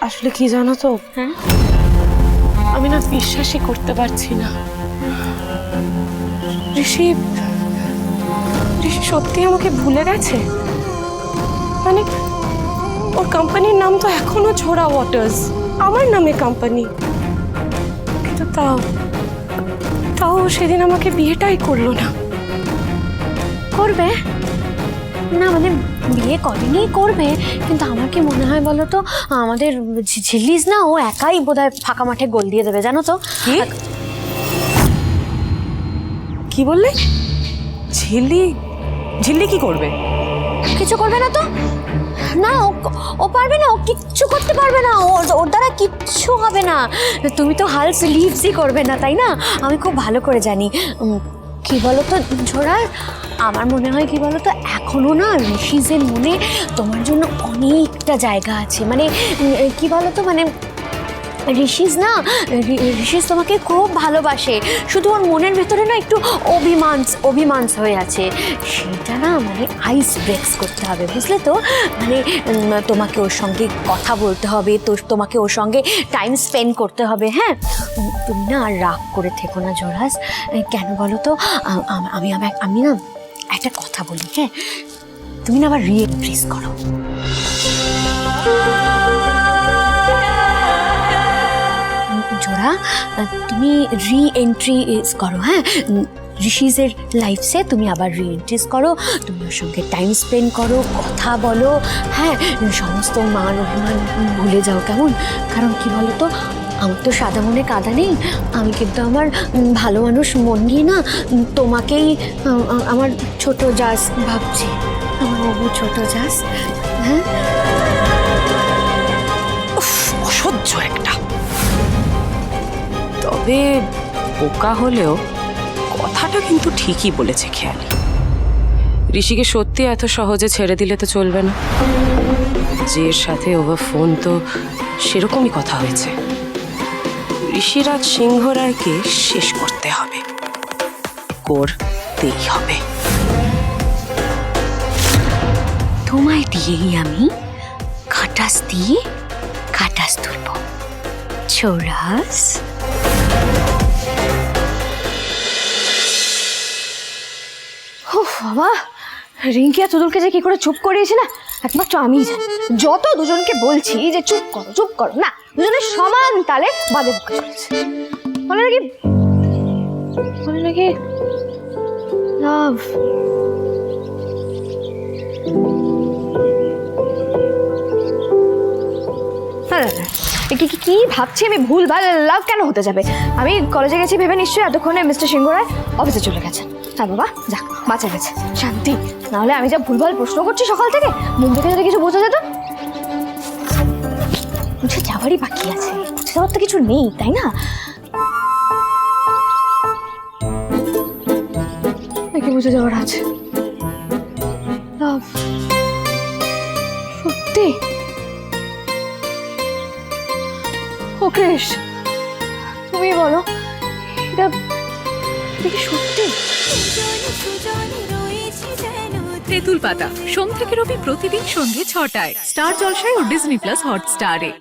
আসলে কি জানো তো? হ্যাঁ? আমি না বিশ্বাসই করতে পারছি না। ঋষি ঋষি সত্যি আমাকে ভুলে গেছে? মানে ওর কোম্পানির নাম তো এখনও ছোড়া ওয়াটার্স আমার নামে কোম্পানি কিন্তু তাও তাও সেদিন আমাকে বিয়েটাই করল না। করবে? না মানে বিয়ে করেনি করবে কিন্তু আমার কি মনে হয় বলো তো আমাদের ঝিল্লিস না ও একাই বোধহয় ফাঁকা মাঠে গোল দিয়ে দেবে জানো তো? কি? বললে? ঝিল্লি? ঝিল্লি কি করবে? কিছু করবে না তো? না ও পারবে না ও কিচ্ছু করতে পারবে না ওর ওর দ্বারা কিচ্ছু হবে না। তুমি তো হাল স্লিভসই করবে না তাই না? আমি খুব ভালো করে জানি। কি বলো তো ঝোড়া আমার মনে হয় কি বলো তো এখনও না ঋষিজের মনে তোমার জন্য অনেকটা জায়গা আছে। মানে কি বলো তো মানে ঋষিজ না ঋষিজ তোমাকে খুব ভালোবাসে। শুধু ওর মনের ভেতরে না একটু অভিমান অভিমানস হয়ে আছে। সেটা না মানে আইস ব্রেক্স করতে হবে, বুঝলে তো? মানে তোমাকে ওর সঙ্গে কথা বলতে হবে, তো তোমাকে ওর সঙ্গে টাইম স্পেন্ড করতে হবে হ্যাঁ? তুমি না আর রাগ করে থেকো না জোরাস। কেন বলো তো আমি আমি না একটা কথা বলি হ্যাঁ? তুমি না আবার রিএপ্রেস করো। জোড়া তুমি রি এন্ট্রি করো হ্যাঁ? ঋষিজের লাইফসে তুমি আবার রি এন্ট্রিজ করো, তুমি ওর সঙ্গে টাইম স্পেন্ড করো, কথা বলো হ্যাঁ? সমস্ত মান অভিমান ভুলে যাও কেমন? কারণ কি বলো তো আমার তো সাদা মনে কাদা নেই। আমি কিন্তু আমার ভালো মানুষ মন নিয়ে না তোমাকেই আমার ছোট জাস ভাবছি। আমার বাবু ছোট জাস হ্যাঁ? অসহ্য একটা। তবে বোকা হলেও কথাটা কিন্তু ঠিকই বলেছে খেয়ালি। ঋষিকে সত্যি এত সহজে ছেড়ে দিলে তো চলবে না। যে সাথে ওভার ফোন তো সেরকমই কথা হয়েছে। ঋষিরাজ সিংহ রায়কে শেষ করতে হবে। করতেই হবে। তোমায় দিয়েই আমি খাটাস দিয়ে খাটাস তুলব। ছোরাস বাবা! রিঙ্কি আর তুদুলকে যে কি করে চুপ করিয়েছে না? একমাত্র আমি জানি। যত দুজনকে বলছি যে চুপ করো চুপ করো, না দুজনের সমান তালে বাজে বকে চলেছে। বলে নাকি বলে নাকি লাভ কি, কি- ভাবছি আমি? ভুল ভালো লাভ কেন হতে যাবে? আমি কলেজে গেছি ভেবে নিশ্চয়ই এতক্ষণে মিস্টার সিংহ রায় অফিসে চলে গেছেন হ্যাঁ বাবা, যাক, বাঁচা গেছে। শান্তি। নাহলে আমি যা ভুলভাল প্রশ্ন করছি সকাল থেকে, মুখ যদি কিছু বোঝা যেত। মুছে যাওয়ারই বাকি আছে। মুছে যাওয়ার তো কিছু নেই, তাই না? নাকি বুঝে যাওয়ার আছে। সত্যি? কৃষ তুমি বলো, এটা সত্যি? তেঁতুল পাতা, সোম থেকে রবি প্রতিদিন সন্ধ্যে ছটায়। স্টার জলসায় ও ডিজনি প্লাস হটস্টারে।